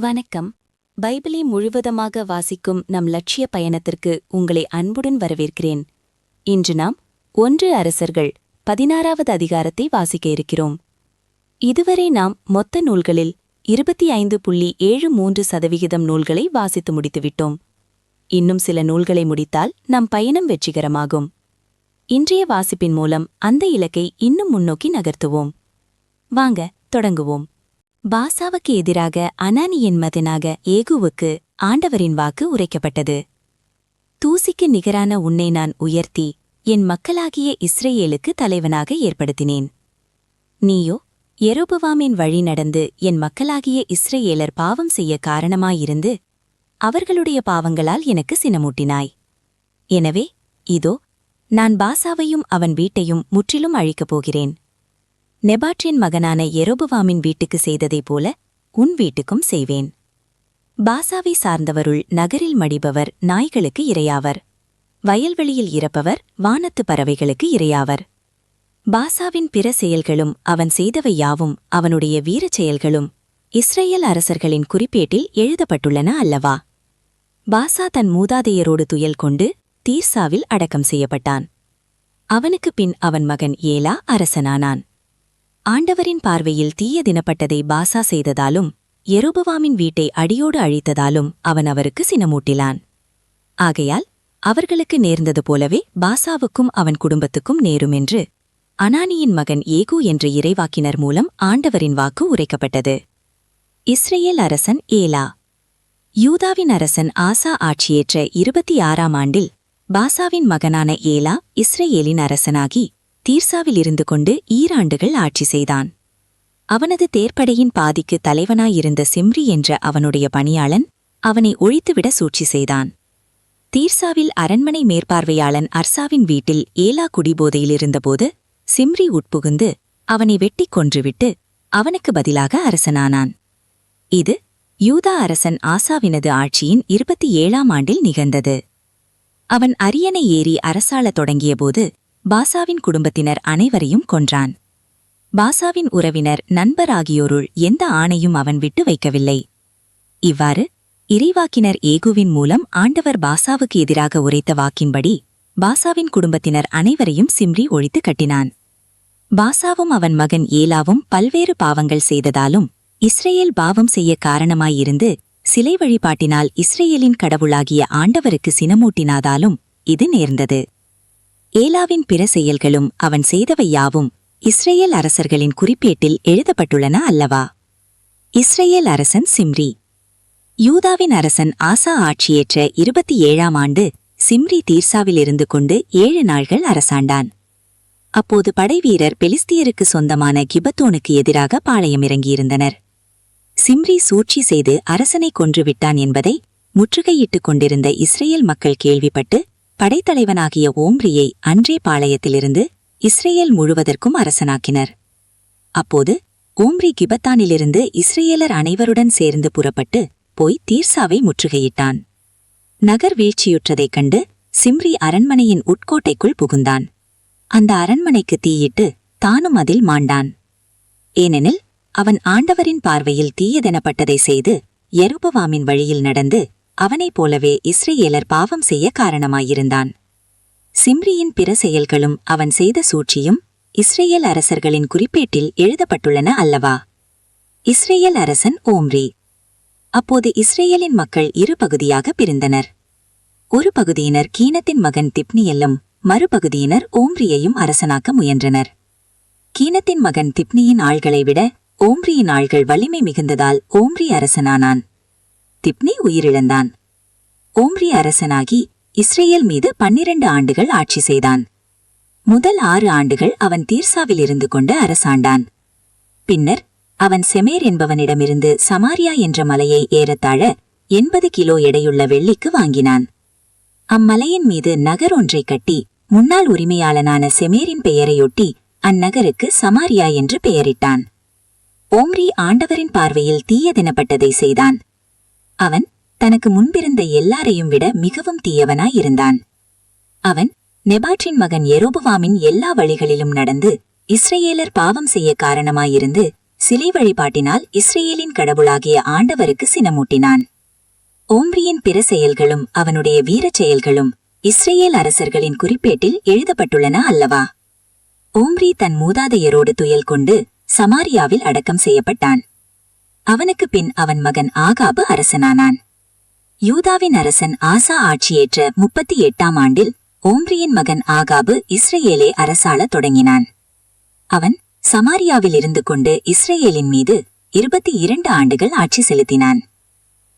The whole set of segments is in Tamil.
வணக்கம். பைபிளை முழுவதமாக வாசிக்கும் நம் லட்சிய பயணத்திற்கு உங்களை அன்புடன் வரவேற்கிறேன். இன்று நாம் ஒன்று அரசர்கள் பதினாறாவது அதிகாரத்தை வாசிக்க இருக்கிறோம். இதுவரை நாம் மொத்த நூல்களில் இருபத்தி ஐந்து புள்ளி ஏழு மூன்று சதவிகிதம் நூல்களை வாசித்து முடித்துவிட்டோம் இன்னும் சில நூல்களை முடித்தால் நம் பயணம் வெற்றிகரமாகும். இன்றைய வாசிப்பின் மூலம் அந்த இலக்கை இன்னும் முன்னோக்கி நகர்த்துவோம். வாங்க தொடங்குவோம். பாசாவுக்கு எதிராக அனானியின் மதனாக ஏகுவுக்கு ஆண்டவரின் வாக்கு உரைக்கப்பட்டது. தூசிக்கு நிகரான உன்னை நான் உயர்த்தி என் மக்களாகிய இஸ்ரேலுக்கு தலைவனாக ஏற்படுத்தினேன். நீயோ எரோபவாமின் வழி நடந்து என் மக்களாகிய இஸ்ரேலர் பாவம் செய்ய காரணமாயிருந்து அவர்களுடைய பாவங்களால் எனக்கு சினமூட்டினாய். எனவே இதோ நான் பாசாவையும் அவன் வீட்டையும் முற்றிலும் அழிக்கப் போகிறேன். நெபாற்றின் மகனான எரோபுவாமின் வீட்டுக்கு செய்ததைப் போல உன் வீட்டுக்கும் செய்வேன். பாசாவை சார்ந்தவருள் நகரில் மடிபவர் நாய்களுக்கு இரையாவர். வயல்வெளியில் இறப்பவர் வானத்து பறவைகளுக்கு இரையாவர். பாசாவின் பிற செயல்களும் அவன் செய்தவை யாவும் அவனுடைய வீரச் செயல்களும் இஸ்ரேல் அரசர்களின் குறிப்பேட்டில் எழுதப்பட்டுள்ளன அல்லவா? பாசா தன் மூதாதையரோடு துயல் கொண்டு தீர்சாவில் அடக்கம் செய்யப்பட்டான். அவனுக்கு பின் அவன் மகன் ஏலா அரசனானான். ஆண்டவரின் பார்வையில் தீய தினப்பட்டதை பாசா செய்ததாலும் எரோபவாமின் வீட்டை அடியோடு அழித்ததாலும் அவன் அவருக்கு சினமூட்டிலான் ஆகையால் அவர்களுக்கு நேர்ந்தது போலவே பாசாவுக்கும் அவன் குடும்பத்துக்கும் நேருமென்று அனானியின் மகன் ஏகு என்ற இறைவாக்கினர் மூலம் ஆண்டவரின் வாக்கு உரைக்கப்பட்டது. இஸ்ரேல் அரசன் ஏலா. யூதாவின் அரசன் ஆசா ஆட்சியேற்ற இருபத்தி ஆறாம் ஆண்டில் பாசாவின் மகனான ஏலா இஸ்ரேலின் அரசனாகி தீர்சாவில் இருந்து கொண்டு ஈராண்டுகள் ஆட்சி செய்தான். அவனது தேர்ப்படையின் பாதிக்கு தலைவனாயிருந்த சிம்ரி என்ற அவனுடைய பணியாளன் அவனை ஒழித்துவிட சூழ்ச்சி செய்தான். தீர்சாவில் அரண்மனை மேற்பார்வையாளன் அர்சாவின் வீட்டில் ஏலா குடிபோதையில் இருந்தபோது சிம்ரி உட்புகுந்து அவனை வெட்டிக் கொன்றுவிட்டு அவனுக்கு பதிலாக அரசனானான். இது யூதா அரசன் ஆசாவினது ஆட்சியின் இருபத்தி ஏழாம் ஆண்டில் நிகழ்ந்தது. அவன் அரியணை ஏறி அரசாளத் தொடங்கியபோது பாசாவின் குடும்பத்தினர் அனைவரையும் கொன்றான். பாசாவின் உறவினர் நண்பர் ஆகியோருள் எந்த ஆணையும் அவன் விட்டு வைக்கவில்லை. இவ்வாறு இறைவாக்கினர் ஏகுவின் மூலம் ஆண்டவர் பாசாவுக்கு எதிராக உரைத்த வாக்கின்படி பாசாவின் குடும்பத்தினர் அனைவரையும் சிம்ரி ஒழித்து கட்டினான். பாசாவும் அவன் மகன் ஏலாவும் பல்வேறு பாவங்கள் செய்ததாலும் இஸ்ரேல் பாவம் செய்ய காரணமாயிருந்து சிலை வழிபாட்டினால் இஸ்ரேலின் கடவுளாகிய ஆண்டவருக்கு சினமூட்டினாதாலும் இது நேர்ந்தது. ஏலாவின் பிற செயல்களும் அவன் செய்தவை யாவும் இஸ்ரேல் அரசர்களின் குறிப்பேட்டில் எழுதப்பட்டுள்ளன அல்லவா? இஸ்ரேல் அரசன் சிம்ரி. யூதாவின் அரசன் ஆசா ஆட்சியேற்ற இருபத்தி ஏழாம் ஆண்டு சிம்ரி தீர்சாவில் இருந்து கொண்டு ஏழு நாள்கள் அரசாண்டான். அப்போது படைவீரர் பெலிஸ்தியருக்கு சொந்தமான கிபத்தோனுக்கு எதிராக பாளையம் இறங்கியிருந்தனர் சிம்ரி சூழ்ச்சி செய்து அரசனை கொன்றுவிட்டான் என்பதை முற்றுகையிட்டுக் கொண்டிருந்த இஸ்ரேல் மக்கள் கேள்விப்பட்டு படைத்தலைவனாகிய ஓம்ரியை அன்றே பாளையத்திலிருந்து இஸ்ரேல் முழுவதற்கும் அரசனாக்கினர். அப்போது ஓம்ரி கிபத்தானிலிருந்து இஸ்ரேலர் அனைவருடன் சேர்ந்து புறப்பட்டு போய் தீர்சாவை முற்றுகையிட்டான். நகர் வீழ்ச்சியுற்றதைக் கண்டு சிம்ரி அரண்மனையின் உட்கோட்டைக்குள் புகுந்தான். அந்த அரண்மனைக்கு தீயிட்டு தானும் அதில் மாண்டான். ஏனெனில் அவன் ஆண்டவரின் பார்வையில் தீயதெனப்பட்டதை செய்து எருபவாமின் வழியில் நடந்து அவனைப் போலவே இஸ்ரேலர் பாவம் செய்ய காரணமாயிருந்தான். சிம்ரியின் பிற செயல்களும் அவன் செய்த சூழ்ச்சியும் இஸ்ரேல் அரசர்களின் குறிப்பேட்டில் எழுதப்பட்டுள்ளன அல்லவா? இஸ்ரேல் அரசன் ஓம்ரி. அப்போது இஸ்ரேலின் மக்கள் இரு பகுதியாக பிரிந்தனர். ஒரு பகுதியினர் கீனத்தின் மகன் திப்னியெல்லும் மறுபகுதியினர் ஓம்ரியையும் அரசனாக்க முயன்றனர். கீனத்தின் மகன் திப்னியின் ஆள்களை விட ஓம்ரியின் ஆள்கள் வலிமை மிகுந்ததால் ஓம்ரி அரசனானான். திப்னி உயிரிழந்தான். ஓம்ரி அரசனாகி இஸ்ரேல் மீது பன்னிரண்டு ஆண்டுகள் ஆட்சி செய்தான். முதல் ஆறு ஆண்டுகள் அவன் தீர்சாவில் இருந்து கொண்டு அரசாண்டான். பின்னர் அவன் செமேர் என்பவனிடமிருந்து சமாரியா என்ற மலையை ஏறத்தாழ எண்பது கிலோ எடையுள்ள வெள்ளிக்கு வாங்கினான். அம்மலையின் மீது நகர் ஒன்றை கட்டி முன்னாள் உரிமையாளனான செமேரின் பெயரையொட்டி அந்நகருக்கு சமாரியா என்று பெயரிட்டான். ஓம்ரி ஆண்டவரின் பார்வையில் தீயதினப்பட்டதை செய்தான். அவன் தனக்கு முன்பிருந்த எல்லாரையும் விட மிகவும் தீயவனாய் இருந்தான். அவன் நெபாற்றின் மகன் எரோபவாமின் எல்லா வழிகளிலும் நடந்து இஸ்ரேலர் பாவம் செய்ய காரணமாயிருந்து சிலை வழிபாட்டினால் இஸ்ரேலின் கடவுளாகிய ஆண்டவருக்கு சினமூட்டினான். ஓம்ரியின் பிற செயல்களும் அவனுடைய வீரச் செயல்களும் இஸ்ரேல் அரசர்களின் குறிப்பேட்டில் எழுதப்பட்டுள்ளன அல்லவா? ஓம்ரி தன் மூதாதையரோடு துயல் கொண்டு சமாரியாவில் அடக்கம் செய்யப்பட்டான். அவனுக்கு பின் அவன் மகன் ஆகாபு அரசனானான். யூதாவின் அரசன் ஆசா ஆட்சியேற்ற முப்பத்தி எட்டாம் ஆண்டில் ஓம்ரியின் மகன் ஆகாபு இஸ்ரேலே அரசாளத் தொடங்கினான். அவன் சமாரியாவில் இருந்து கொண்டு இஸ்ரேலின் மீது இருபத்தி இரண்டு ஆண்டுகள் ஆட்சி செலுத்தினான்.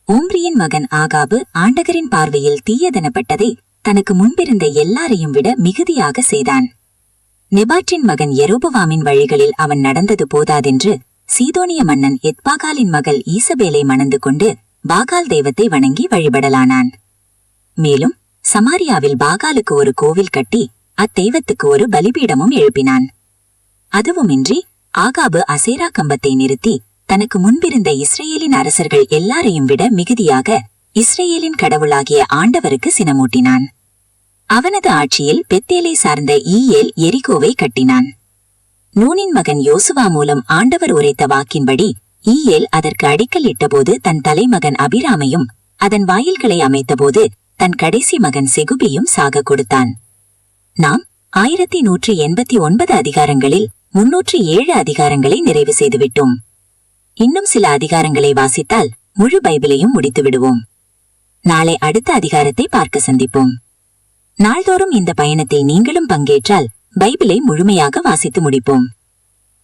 ஓம்ரியின் மகன் ஆகாபு ஆண்டகரின் பார்வையில் தீயதனப்பட்டதை தனக்கு முன்பிருந்த எல்லாரையும் விட மிகுதியாக செய்தான். நெபாற்றின் மகன் எரோபவாமின் வழிகளில் அவன் நடந்தது போதாதென்று சீதோனிய மன்னன் எத்பாகாலின் மகள் ஈசபேலை மணந்து கொண்டு பாகால் தெய்வத்தை வணங்கி வழிபடலானான். மேலும் சமாரியாவில் பாகாலுக்கு ஒரு கோவில் கட்டி அத்தெய்வத்துக்கு ஒரு பலிபீடமும் எழுப்பினான். அதுவுமின்றி ஆகாபு அசேரா கம்பத்தை நிறுத்தி தனக்கு முன்பிருந்த இஸ்ரேலின் அரசர்கள் எல்லாரையும் விட மிகுதியாக இஸ்ரேலின் கடவுளாகிய ஆண்டவருக்கு சினமூட்டினான். அவனது ஆட்சியில் பெத்தேலை சார்ந்த ஈயேல் எரிகோவை கட்டினான். நூனின் மகன் யோசுவா மூலம் ஆண்டவர் உரைத்த வாக்கின்படி ஈயேல் அதற்கு அடிக்கல் இட்டபோது தன் தலைமகன் அபிராமையும் அதன் வாயில்களை அமைத்தபோது தன் கடைசி மகன் செகுபியும் சாக கொடுத்தான். நாம் ஆயிரத்தி நூற்றி எண்பத்தி ஒன்பது அதிகாரங்களில் முன்னூற்றி ஏழு அதிகாரங்களை நிறைவு செய்துவிட்டோம். இன்னும் சில அதிகாரங்களை வாசித்தால் முழு பைபிளையும் முடித்து விடுவோம் நாளை அடுத்த அதிகாரத்தை பார்க்க சந்திப்போம். நாள்தோறும் இந்த பயணத்தை நீங்களும் பங்கேற்றால் பைபிளை முழுமையாக வாசித்து முடிப்போம்.